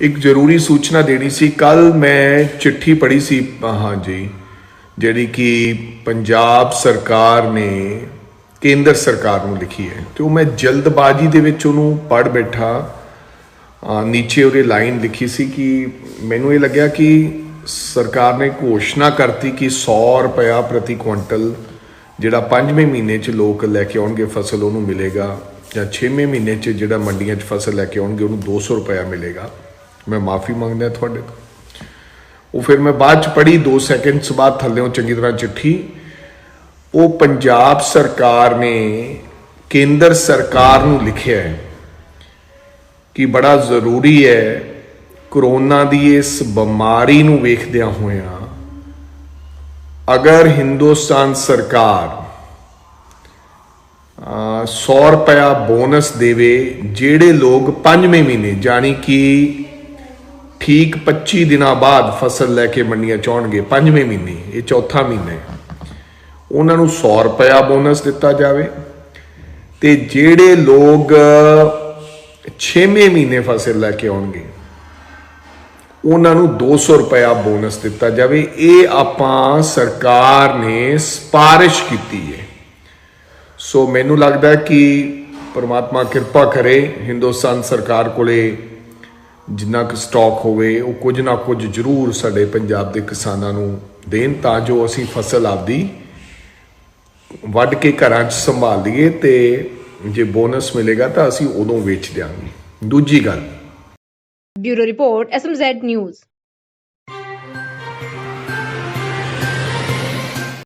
ਇੱਕ ਜ਼ਰੂਰੀ ਸੂਚਨਾ ਦੇਣੀ ਸੀ। ਕੱਲ ਮੈਂ ਚਿੱਠੀ ਪੜ੍ਹੀ ਸੀ ਹਾਂਜੀ ਜਿਹੜੀ ਕਿ ਪੰਜਾਬ ਸਰਕਾਰ ਨੇ, ਕੇਂਦਰ ਸਰਕਾਰ ਨੂੰ ਲਿਖੀ ਹੈ। ਤੇ ਉਹ ਮੈਂ ਜਲਦਬਾਜ਼ੀ ਦੇ ਵਿੱਚ ਉਹਨੂੰ ਪੜ੍ਹ ਬੈਠਾ। ਨੀਚੇ ਉਹਦੇ ਲਾਈਨ ਲਿਖੀ ਸੀ ਕਿ ਮੈਨੂੰ ਇਹ ਲੱਗਿਆ ਕਿ ਸਰਕਾਰ ਨੇ ਘੋਸ਼ਣਾ ਕਰਤੀ ਕਿ 100 ਰੁਪਇਆ ਪ੍ਰਤੀ ਕੁਇੰਟਲ ਜਿਹੜਾ ਪੰਜਵੇਂ ਮਹੀਨੇ 'ਚ ਲੋਕ ਲੈ ਕੇ ਆਉਣਗੇ ਫਸਲ ਉਹਨੂੰ ਮਿਲੇਗਾ ਜਾਂ 6ਵੇਂ ਮਹੀਨੇ 'ਚ ਜਿਹੜਾ ਮੰਡੀਆਂ 'ਚ ਫਸਲ ਲੈ ਕੇ ਆਉਣਗੇ ਉਹਨੂੰ 200 ਰੁਪਇਆ ਮਿਲੇਗਾ। ਮੈਂ ਮਾਫੀ ਮੰਗਦਾ ਤੁਹਾਡੇ ਤੋਂ। ਉਹ ਫਿਰ ਮੈਂ ਬਾਅਦ 'ਚ ਪੜ੍ਹੀ 2 ਸੈਕਿੰਡਸ ਬਾਅਦ ਥੱਲੇੋਂ ਚੰਗੀ ਤਰ੍ਹਾਂ ਚਿੱਠੀ। ਉਹ ਪੰਜਾਬ ਸਰਕਾਰ ਨੇ ਕੇਂਦਰ ਸਰਕਾਰ ਨੂੰ ਲਿਖਿਆ ਹੈ ਕਿ ਬੜਾ ਜ਼ਰੂਰੀ ਹੈ ਕਰੋਨਾ ਦੀ ਇਸ ਬਿਮਾਰੀ ਨੂੰ ਵੇਖਦਿਆਂ ਹੋਇਆਂ ਅਗਰ ਹਿੰਦੁਸਤਾਨ ਸਰਕਾਰ ਅ, 100 ਰੁਪਇਆ ਬੋਨਸ ਦੇਵੇ ਜਿਹੜੇ ਲੋਕ ਪੰਜਵੇਂ ਮਹੀਨੇ ਜਾਣੀ ਕਿ ਠੀਕ 25 ਦਿਨਾਂ ਬਾਅਦ ਫਸਲ ਲੈ ਕੇ ਮੰਡੀਆਂ ਚਾਉਣਗੇ ਪੰਜਵੇਂ ਮਹੀਨੇ, ਇਹ ਚੌਥਾ ਮਹੀਨਾ ਹੈ। ਉਹਨਾਂ ਨੂੰ 100 ਰੁਪਇਆ ਬੋਨਸ ਦਿੱਤਾ ਜਾਵੇ ਤੇ ਜਿਹੜੇ ਲੋਕ 6ਵੇਂ ਮਹੀਨੇ ਫਸਲ ਲੈ ਕੇ ਆਉਣਗੇ, ਉਹਨਾਂ ਨੂੰ 200 ਰੁਪਇਆ ਬੋਨਸ ਦਿੱਤਾ ਜਾਵੇ। ਇਹ ਆਪਾਂ ਸਰਕਾਰ ਨੇ ਸਪਾਰਿਸ਼ ਕੀਤੀ ਹੈ। ਸੋ ਮੈਨੂੰ ਲੱਗਦਾ ਕਿ ਪਰਮਾਤਮਾ ਕਿਰਪਾ ਕਰੇ, ਹਿੰਦੁਸਤਾਨ ਸਰਕਾਰ ਕੋਲੇ ਜਿੰਨਾ ਕੁ ਸਟਾਕ ਹੋਵੇ, ਉਹ ਕੁਝ ਨਾ ਕੁਝ ਜ਼ਰੂਰ ਸਾਡੇ ਪੰਜਾਬ ਦੇ ਕਿਸਾਨਾਂ ਨੂੰ ਦੇਣ ਤਾਂ ਜੋ ਅਸੀਂ ਫਸਲ ਆਪਦੀ ਵੱਢ ਕੇ ਘਰਾਂ 'ਚ ਸੰਭਾਲ ਲਈਏ ਤੇ ਜੇ ਬੋਨਸ ਮਿਲੇਗਾ ਤਾਂ ਅਸੀਂ ਉਦੋਂ ਵੇਚ ਦਿਆਂਗੇ। ਦੂਜੀ ਗੱਲ। Bureau report SMZ news.